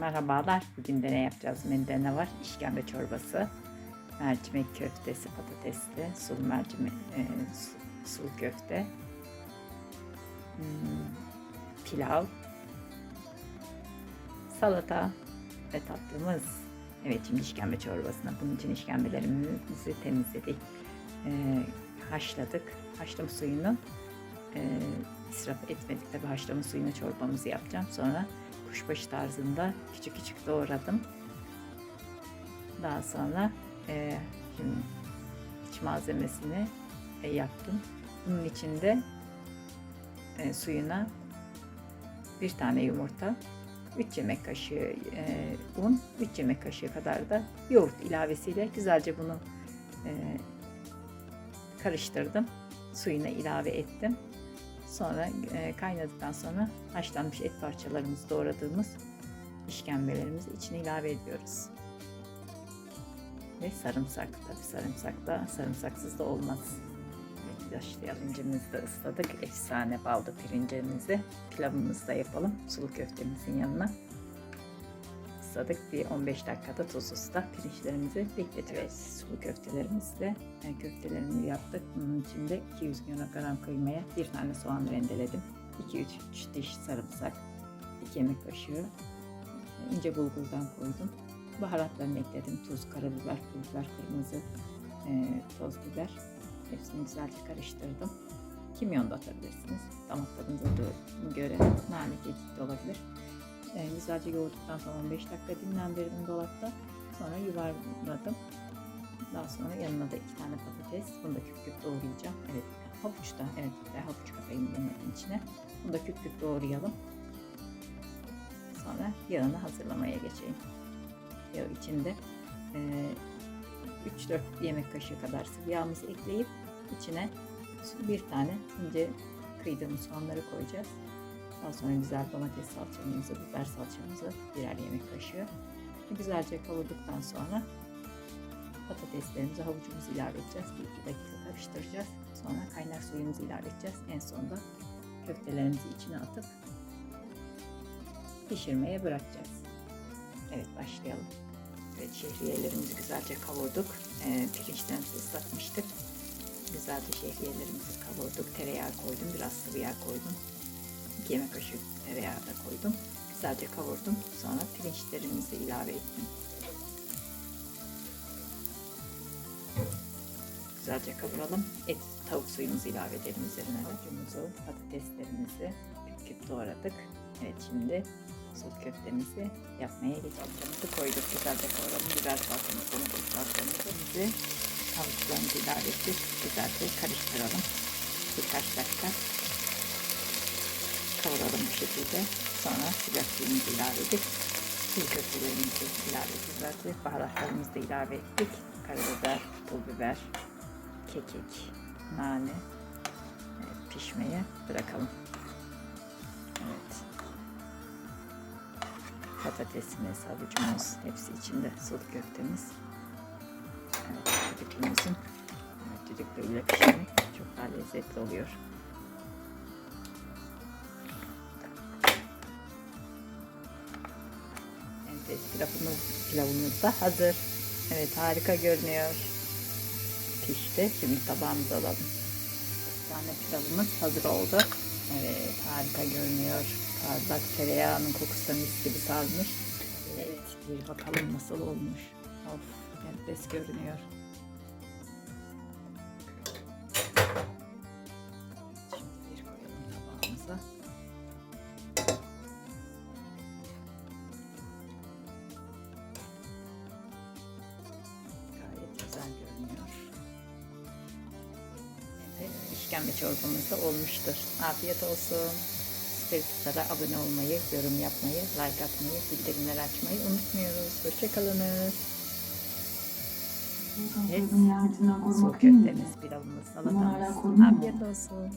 Merhabalar. Bugün de ne yapacağız? Menüde ne var? İşkembe çorbası, mercimek köftesi, patatesli, sulu mercimek, e, su- sulu köfte, hmm, pilav, salata ve tatlımız. Evet şimdi işkembe çorbasına. Bunun için işkembelerimizi temizledik. E, haşladık. Haşlama suyunu e, israf etmedik. Tabii haşlama suyunu çorbamızı yapacağım. Sonra kuşbaşı tarzında küçük küçük doğradım. Daha sonra e, şimdi iç malzemesini e, yaptım. Bunun içinde e, suyuna bir tane yumurta, 3 yemek kaşığı e, un, 3 yemek kaşığı kadar da yoğurt ilavesiyle güzelce bunu e, karıştırdım. Suyuna ilave ettim. Sonra e, kaynadıktan sonra haşlanmış et parçalarımızı doğradığımız işkembelerimizi içine ilave ediyoruz. Ve sarımsak tabi sarımsak da sarımsaksız da olmaz. Evet, başlayalım. Pirincimizi de ısladık. Efsane baldı pirincimizi. Pilavımızı da yapalım. Sulu köftemizin yanına. Isladık. Bir 15 dakikada tuzsuz da pirinçlerimizi bekletiyoruz. Sulu köftelerimizle yani köftelerimizi yaptık. Bunun içinde 200 gram kıymaya bir tane soğan rendeledim. 2-3 diş sarımsak, 2 yemek kaşığı ince bulgurdan koydum. Baharatlarını ekledim. Tuz, karabiber, pul biber, kırmızı e, toz biber. Hepsini güzelce karıştırdım. Kimyon da atabilirsiniz. Damak tadınıza göre nane kekik de olabilir. E, güzelce yoğurduktan sonra 15 dakika dinlendirdim dolapta. Sonra yuvarladım. Daha sonra yanına da iki tane patates. Bunu da küp küp doğrayacağım. Evet havuç da evet de havuç katayım bunun içine. Bunu da küp küp doğrayalım. Sonra yağını hazırlamaya geçeyim. Yağ içinde e, 3-4 yemek kaşığı kadar sıvı yağımızı ekleyip içine bir tane ince kıydığımız soğanları koyacağız. Daha sonra güzel domates salçamızı, biber salçamızı birer yemek kaşığı. Güzelce kavurduktan sonra patateslerimizi, havucumuzu ilave edeceğiz. Bir iki dakika karıştıracağız. Sonra kaynar suyumuzu ilave edeceğiz. En sonunda köftelerimizi içine atıp pişirmeye bırakacağız. Evet başlayalım. Evet şehriyelerimizi güzelce kavurduk. Ee, pirinçlerimizi ıslatmıştık. Güzelce şehriyelerimizi kavurduk. Tereyağı koydum. Biraz sıvı yağ koydum. 2 yemek kaşığı tereyağı da koydum. Güzelce kavurdum. Sonra pirinçlerimizi ilave ettim. Güzelce kavuralım. Et, tavuk suyumuzu ilave edelim üzerine. Havucumuzu, patateslerimizi küp küp doğradık. Evet şimdi sulu köftemizi yapmaya. Camımızı koyduk. Güzelce kavuralım. Biber salçamızı, domates salçamızı bizi havuçlarımızı ilave edip güzelce karıştıralım. Birkaç dakika kavuralım bu şekilde. Sonra sıcak suyumuzu ilave edip sulu köftelerimizi ilave edip güzelce baharatlarımızı da ilave ettik. Karabiber, pul biber, kekik, nane evet, pişmeye bırakalım. Evet. Patatesimiz, havucumuz hepsi içinde sulu köftemiz. Evet, düdüklümüzün evet, düdüklüyle pişirmek çok daha lezzetli oluyor. Pilavımız, pilavımız da hazır. Evet, harika görünüyor. Pişti. Şimdi tabağımıza alalım. Bir tane pilavımız hazır oldu. Evet, harika görünüyor. Parlak tereyağının kokusu da mis gibi sarmış. Evet, bir bakalım nasıl olmuş. Of, enfes görünüyor. İşkembe çorbamız da olmuştur. Afiyet olsun. Facebook'ta abone olmayı, yorum yapmayı, like atmayı, bildirimleri açmayı unutmuyoruz. Hoşçakalınız. Evet. Soğuk köftemiz, pilavımız, salatamız. Afiyet olsun.